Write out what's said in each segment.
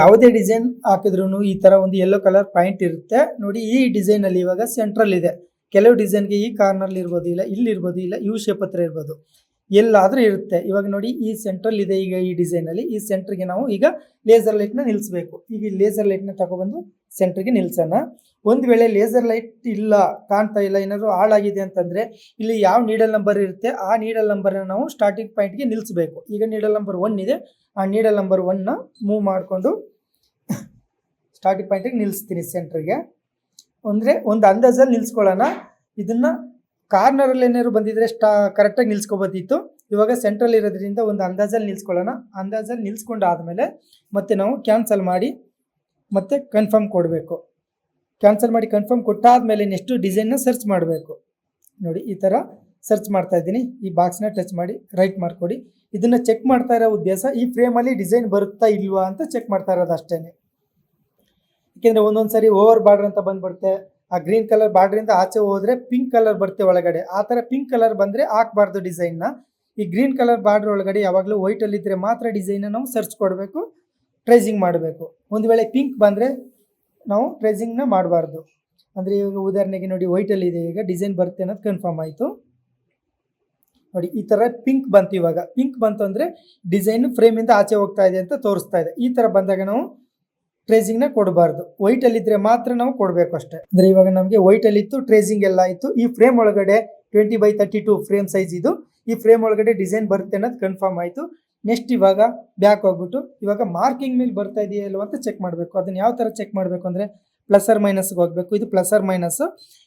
ಯಾವುದೇ ಡಿಸೈನ್ ಹಾಕಿದ್ರು ಈ ತರ ಒಂದು ಯೆಲ್ಲೋ ಕಲರ್ ಪಾಯಿಂಟ್ ಇರುತ್ತೆ. ನೋಡಿ, ಈ ಡಿಸೈನ್ ಅಲ್ಲಿ ಇವಾಗ ಸೆಂಟ್ರಲ್ ಇದೆ. ಕೆಲವು ಡಿಸೈನ್ಗೆ ಈ ಕಾರ್ನರ್ ಇರ್ಬೋದು, ಇಲ್ಲ ಇಲ್ಲಿ ಇರ್ಬೋದು, ಇಲ್ಲ ಯು ಶೇಪ್ ಹತ್ರ ಇರ್ಬೋದು. ಎಲ್ಲಾದ್ರೂ ಇರುತ್ತೆ. ಇವಾಗ ನೋಡಿ ಈ ಸೆಂಟ್ರಲ್ ಇದೆ ಈಗ ಈ ಡಿಸೈನ್ ಅಲ್ಲಿ. ಈ ಸೆಂಟ್ರಿಗೆ ನಾವು ಈಗ ಲೇಸರ್ ಲೈಟ್ನ ನಿಲ್ಲಿಸಬೇಕು ಈಗ ಈ ಲೇಸರ್ ಲೈಟ್ನ ತಗೊಬಂದು ಸೆಂಟ್ರಿಗೆ ನಿಲ್ಸೋಣ. ಒಂದು ವೇಳೆ ಲೇಸರ್ ಲೈಟ್ ಇಲ್ಲ, ಕಾಣ್ತಾ ಇಲ್ಲ, ಏನಾದರೂ ಹಾಳಾಗಿದೆ ಅಂತಂದ್ರೆ ಇಲ್ಲಿ ಯಾವ ನೀಡಲ್ ನಂಬರ್ ಇರುತ್ತೆ, ಆ ನೀಡಲ್ ನಂಬರ್ ನಾವು ಸ್ಟಾರ್ಟಿಂಗ್ ಪಾಯಿಂಟ್ಗೆ ನಿಲ್ಲಿಸಬೇಕು ಈಗ ನೀಡಲ್ ನಂಬರ್ ಒನ್ ಇದೆ. ಆ ನೀಡಲ್ ನಂಬರ್ ಒನ್ನ ಮೂವ್ ಮಾಡಿಕೊಂಡು ಸ್ಟಾರ್ಟಿಂಗ್ ಪಾಯಿಂಟಿಗೆ ನಿಲ್ಲಿಸ್ತೀನಿ ಸೆಂಟ್ರಿಗೆ ಅಂದರೆ ಒಂದು ಅಂದಾಜಲ್ಲಿ ನಿಲ್ಲಿಸ್ಕೊಳ್ಳೋಣ ಇದನ್ನ ಕಾರ್ನರಲ್ಲಿ ಏನಾದ್ರು ಬಂದಿದ್ರೆ ಸ್ಟಾ, ಕರೆಕ್ಟಾಗಿ ನಿಲ್ಸ್ಕೊಬೋದಿತ್ತು. ಇವಾಗ ಸೆಂಟ್ರಲ್ ಇರೋದ್ರಿಂದ ಒಂದು ಅಂದಾಜಲ್ಲಿ ನಿಲ್ಸ್ಕೊಳ್ಳೋಣ. ಅಂದಾಜಲ್ಲಿ ನಿಲ್ಸ್ಕೊಂಡಾದ್ಮೇಲೆ ಮತ್ತೆ ನಾವು ಕ್ಯಾನ್ಸಲ್ ಮಾಡಿ ಮತ್ತೆ ಕನ್ಫರ್ಮ್ ಕೊಡಬೇಕು. ಕ್ಯಾನ್ಸಲ್ ಮಾಡಿ ಕನ್ಫರ್ಮ್ ಕೊಟ್ಟಾದ್ಮೇಲೆ ನೆಕ್ಸ್ಟ್ ಡಿಸೈನ್ನ ಸರ್ಚ್ ಮಾಡಬೇಕು. ನೋಡಿ, ಈ ಥರ ಸರ್ಚ್ ಮಾಡ್ತಾ ಇದ್ದೀನಿ. ಈ ಬಾಕ್ಸ್ನ ಟಚ್ ಮಾಡಿ, ರೈಟ್ ಮಾಡಿಕೊಡಿ ಇದನ್ನು ಚೆಕ್ ಮಾಡ್ತಾ ಇರೋ ಉದ್ದೇಶ, ಈ ಫ್ರೇಮಲ್ಲಿ ಡಿಸೈನ್ ಬರುತ್ತಾ ಇಲ್ವಾ ಅಂತ ಚೆಕ್ ಮಾಡ್ತಾ ಇರೋದು ಅಷ್ಟೇ ಏಕೆಂದರೆ ಒಂದೊಂದು ಸಾರಿ ಓವರ್ ಬಾರ್ಡರ್ ಅಂತ ಬಂದ್ಬಿಡುತ್ತೆ. ಆ ಗ್ರೀನ್ ಕಲರ್ ಬಾರ್ಡ್ರಿಂದ ಆಚೆ ಹೋದ್ರೆ ಪಿಂಕ್ ಕಲರ್ ಬರುತ್ತೆ ಒಳಗಡೆ. ಆ ಥರ ಪಿಂಕ್ ಕಲರ್ ಬಂದರೆ ಹಾಕ್ಬಾರ್ದು ಡಿಸೈನ್ನ ಈ ಗ್ರೀನ್ ಕಲರ್ ಬಾರ್ಡರ್ ಒಳಗಡೆ ಯಾವಾಗಲೂ ವೈಟಲ್ಲಿ ಇದ್ದರೆ ಮಾತ್ರ ಡಿಸೈನ್ನ ನಾವು ಸರ್ಚ್ ಕೊಡಬೇಕು ಟ್ರೇಸಿಂಗ್ ಮಾಡಬೇಕು. ಒಂದು ವೇಳೆ ಪಿಂಕ್ ಬಂದರೆ ನಾವು ಟ್ರೇಸಿಂಗ್ನ ಮಾಡಬಾರ್ದು. ಅಂದರೆ ಇವಾಗ ಉದಾಹರಣೆಗೆ ನೋಡಿ ವೈಟಲ್ಲಿ ಇದೆ, ಈಗ ಡಿಸೈನ್ ಬರುತ್ತೆ ಅನ್ನೋದು ಕನ್ಫರ್ಮ್ ಆಯಿತು. ನೋಡಿ, ಈ ಥರ ಪಿಂಕ್ ಬಂತು ಇವಾಗ. ಪಿಂಕ್ ಬಂತು ಅಂದರೆ ಡಿಸೈನ್ ಫ್ರೇಮಿಂದ ಆಚೆ ಹೋಗ್ತಾ ಇದೆ ಅಂತ ತೋರಿಸ್ತಾ ಇದೆ. ಈ ಥರ ಬಂದಾಗ ನಾವು ಟ್ರೇಸಿಂಗ್ನ ಕೊಡಬಾರ್ದು. ವೈಟಲ್ಲಿ ಇದ್ರೆ ಮಾತ್ರ ನಾವು ಕೊಡಬೇಕು ಅಷ್ಟೇ. ಅಂದರೆ ಇವಾಗ ನಮಗೆ ವೈಟಲ್ಲಿತ್ತು ಟ್ರೇಸಿಂಗ್ ಎಲ್ಲ ಇತ್ತು. ಈ ಫ್ರೇಮ್ ಒಳಗಡೆ twenty by thirty two frame size ಇದು. ಈ ಫ್ರೇಮ್ ಒಳಗಡೆ ಡಿಸೈನ್ ಬರುತ್ತೆ ಅನ್ನೋದು ಕನ್ಫರ್ಮ್ ಆಯಿತು. ನೆಕ್ಸ್ಟ್ ಇವಾಗ ಬ್ಯಾಕ್ ಹೋಗ್ಬಿಟ್ಟು, ಇವಾಗ ಮಾರ್ಕಿಂಗ್ ಮೇಲೆ ಬರ್ತಾ ಇದೆಯಾ ಇಲ್ವಾ ಅಂತ ಚೆಕ್ ಮಾಡಬೇಕು. ಅದನ್ನ ಯಾವ ಥರ ಚೆಕ್ ಮಾಡಬೇಕು ಅಂದರೆ ಪ್ಲಸ್ ಆರ್ ಮೈನಸ್ಗೆ ಹೋಗಬೇಕು. ಇದು ಪ್ಲಸ್ ಆರ್ ಮೈನಸ್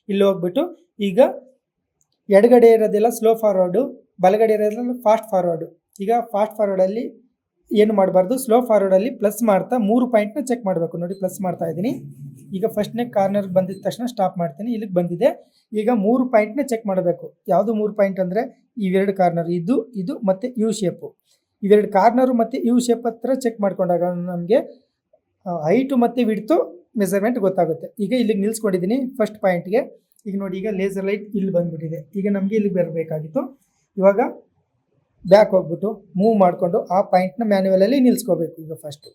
ಇಲ್ಲಿ ಹೋಗ್ಬಿಟ್ಟು ಈಗ ಎಡಗಡೆ ಇರೋದೆಲ್ಲ ಸ್ಲೋ ಫಾರ್ವರ್ಡು ಬಲಗಡೆ ಇರೋದೆಲ್ಲ ಫಾಸ್ಟ್ ಫಾರ್ವರ್ಡು ಈಗ ಫಾಸ್ಟ್ ಫಾರ್ವರ್ಡಲ್ಲಿ ಏನು ಮಾಡಬಾರ್ದು? ಸ್ಲೋ ಫಾರ್ವರ್ಡಲ್ಲಿ ಪ್ಲಸ್ ಮಾಡ್ತಾ ಮೂರು ಪಾಯಿಂಟ್ನ ಚೆಕ್ ಮಾಡಬೇಕು. ನೋಡಿ ಪ್ಲಸ್ ಮಾಡ್ತಾ ಇದ್ದೀನಿ. ಈಗ ಫಸ್ಟ್ನೇ ಕಾರ್ನರ್ ಬಂದಿದ ತಕ್ಷಣ ಸ್ಟಾಪ್ ಮಾಡ್ತೀನಿ. ಇಲ್ಲಿಗೆ ಬಂದಿದೆ. ಈಗ ಮೂರು ಪಾಯಿಂಟ್ನ ಚೆಕ್ ಮಾಡಬೇಕು. ಯಾವುದು ಮೂರು ಪಾಯಿಂಟ್ ಅಂದರೆ ಇವೆರಡು ಕಾರ್ನರ್ ಇದು ಇದು ಮತ್ತು ಯು ಶೇಪು ಇವೆರಡು ಕಾರ್ನರು ಮತ್ತು ಯು ಶೇಪ್ ಹತ್ರ ಚೆಕ್ ಮಾಡ್ಕೊಂಡಾಗ ನಮಗೆ ಹೈಟು ಮತ್ತು ವಿಡ್ತು ಮೆಸರ್ಮೆಂಟ್ ಗೊತ್ತಾಗುತ್ತೆ. ಈಗ ಇಲ್ಲಿಗೆ ನಿಲ್ಸ್ಕೊಂಡಿದ್ದೀನಿ ಫಸ್ಟ್ ಪಾಯಿಂಟ್ಗೆ ಈಗ ನೋಡಿ, ಈಗ ಲೇಸರ್ ಲೈಟ್ ಇಲ್ಲಿ ಬಂದ್ಬಿಟ್ಟಿದೆ. ಈಗ ನಮಗೆ ಇಲ್ಲಿಗೆ ಬರಬೇಕಾಗಿತ್ತು. ಇವಾಗ ಬ್ಯಾಕ್ ಹೋಗ್ಬಿಟ್ಟು ಮೂವ್ ಮಾಡಿಕೊಂಡು ಆ ಪಾಯಿಂಟ್ನ ಮ್ಯಾನ್ಯುವಲಲ್ಲಿ ನಿಲ್ಸ್ಕೋಬೇಕು ಈಗ ಫಸ್ಟು